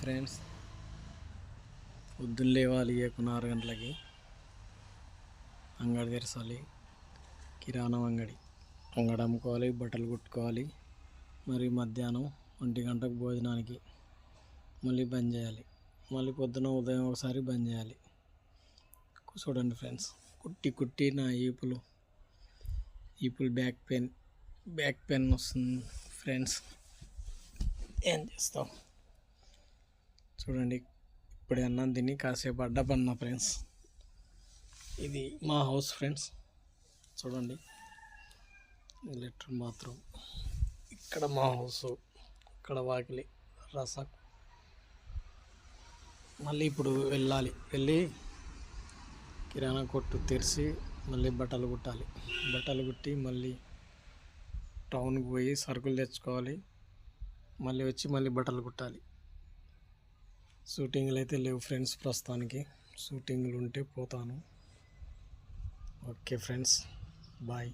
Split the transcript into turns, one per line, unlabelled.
Friends. పొద్దున్న లేవాలి ఏకున్న ఆరు గంటలకి. అంగడి తెరచాలి కిరాణం అంగడి. అంగడి అమ్ముకోవాలి బట్టలు కుట్టుకోవాలి. మరి మధ్యాహ్నం ఒంటి గంటకు భోజనానికి మళ్ళీ బంద్ చేయాలి. మళ్ళీ పొద్దున ఉదయం ఒకసారి బంద్ చేయాలి. చూడండి ఫ్రెండ్స్ కుట్టి కుట్టి నా ఈపులు. ఈపులు బ్యాక్ పెయిన్ బ్యాక్ పెయిన్ వస్తుంది ఫ్రెండ్స్. ఏం చేస్తాం? చూడండి ఇప్పుడే అన్నం తిని కాసేపు అడ్డపన్న ఫ్రెండ్స్. ఇది మా హౌస్ ఫ్రెండ్స్. చూడండి లెటర్ మాత్రం ఇక్కడ మా హౌస్ ఇక్కడ వాకిలి రసక్ మళ్ళీ ఇప్పుడు వెళ్ళాలి. వెళ్ళి కిరాణా కొట్టు తెరిచి మళ్ళీ బట్టలు కుట్టాలి. బట్టలు కుట్టి మళ్ళీ టౌన్కి పోయి సరుకులు తెచ్చుకోవాలి. మళ్ళీ వచ్చి మళ్ళీ బట్టలు కుట్టాలి. షూటింగ్లు అయితే లేవు ఫ్రెండ్స్ ప్రస్తుతానికి. షూటింగ్లు ఉంటే పోతాను. Okay friends. బాయ్.